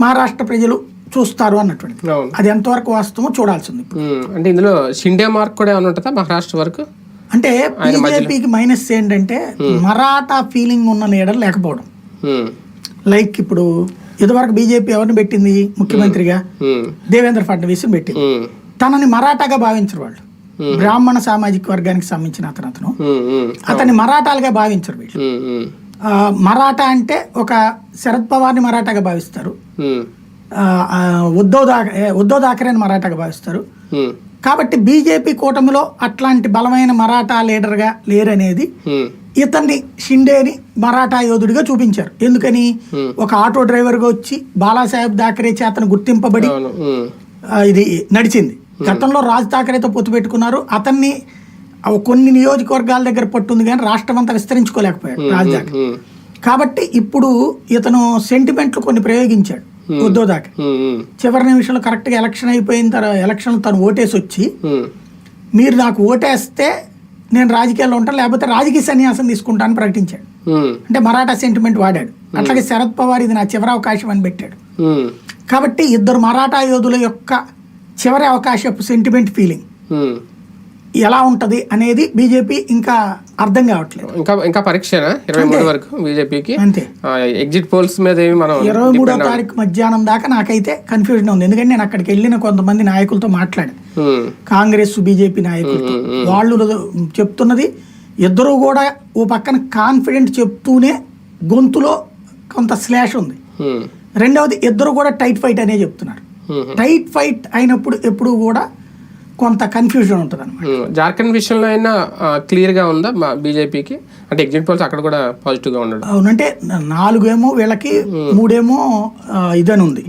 మహారాష్ట్ర ప్రజలు చూస్తారు అన్నటువంటిది. అవును. అది ఎంతవరకు వాస్తవమో చూడాల్సింది అంటే ఇందులో షిండే మార్క్ కూడా ఏమైనా ఉంటుందా మహారాష్ట్ర వరకు? అంటే బీజేపీకి మైనస్ ఏంటంటే మరాఠా ఫీలింగ్ ఉన్న లీడర్ లేకపోవడం. లైక్ ఇప్పుడు ఇదివరకు బీజేపీ ఎవరిని పెట్టింది ముఖ్యమంత్రిగా? దేవేంద్ర ఫడ్నవీస్ పెట్టింది. తనని మరాఠాగా భావించరు వాళ్ళు. బ్రాహ్మణ సామాజిక వర్గానికి సంబంధించిన అతను అతను. అతన్ని మరాఠాలుగా భావించరు వీళ్ళు. మరాఠా అంటే ఒక శరద్ పవార్ని మరాఠాగా భావిస్తారు. ఉద్ధవ్ థాకరే ఏ, ఉద్ధవ్ థాకరేని మరాఠాగా భావిస్తారు. కాబట్టి బీజేపీ కూటమిలో అట్లాంటి బలమైన మరాఠా లీడర్గా లేరనేది ఇతన్ని షిండేని మరాఠా యోధుడిగా చూపించారు. ఎందుకని? ఒక ఆటో డ్రైవర్గా వచ్చి బాలాసాహెబ్ థాకరే చేతను గుర్తింపబడి ఇది నడిచింది. గతంలో రాజ్ ఠాకరేతో పొత్తు పెట్టుకున్నారు. అతన్ని కొన్ని నియోజకవర్గాల దగ్గర పట్టుంది కానీ రాష్ట్రం అంతా విస్తరించుకోలేకపోయాడు రాజ్ ఉమ్, కాబట్టి ఇప్పుడు ఇతను సెంటిమెంట్లు కొన్ని ప్రయోగించాడు. ఉమ్, ఉమ్, చివరి నిమిషంలో కరెక్ట్గా ఎలక్షన్ అయిపోయిన తర్వాత ఎలక్షన్ తను ఓటేసి వచ్చి మీరు నాకు ఓటేస్తే నేను రాజకీయాల్లో ఉంటాను లేకపోతే రాజకీయ సన్యాసం తీసుకుంటానని ప్రకటించాడు. అంటే మరాఠా సెంటిమెంట్ వాడాడు. అట్లాగే శరద్ పవార్ ఇది నా చివరి అవకాశం అని పెట్టాడు. కాబట్టి ఇద్దరు మరాఠా యోధుల యొక్క చివరి అవకాశపు సెంటిమెంట్ ఫీలింగ్. ఎలా ఉంటది అనేది బీజేపీ ఇంకా అర్థం కావట్లేదు. ఇంకా ఇంకా పరీక్షనా? ఇరవై మూడు వరకు బీజేపీకి? అంతే. ఎగ్జిట్ పోల్స్ మీద ఏమి మనం ఇరవై మూడో తారీఖు మధ్యాహ్నం దాకా నాకైతే కన్ఫ్యూజన్ ఉంది. ఎందుకంటే నేను అక్కడికి వెళ్ళిన కొంతమంది నాయకులతో మాట్లాడాను. కాంగ్రెస్ బీజేపీ నాయకులతో. వాళ్ళు చెప్తున్నది ఇద్దరు కూడా ఓ పక్కన కాన్ఫిడెంట్ చెప్తూనే గొంతులో కొంత స్లాష్ ఉంది. రెండవది ఇద్దరు కూడా టైట్ ఫైట్ అనే చెప్తున్నారు. టైట్ ఫైట్ అయినప్పుడు ఎప్పుడు కూడా కొంత కన్ఫ్యూజన్ ఉంటుంది అనమాట. జార్ఖండ్ విషయంలో అయినా క్లియర్గా ఉందా? మా బీజేపీకి? అంటే ఎగ్జిట్ పోల్స్ అక్కడ కూడా పాజిటివ్గా ఉండడం. అవునంటే నాలుగేమో వీళ్ళకి మూడేమో ఇదని ఉంది.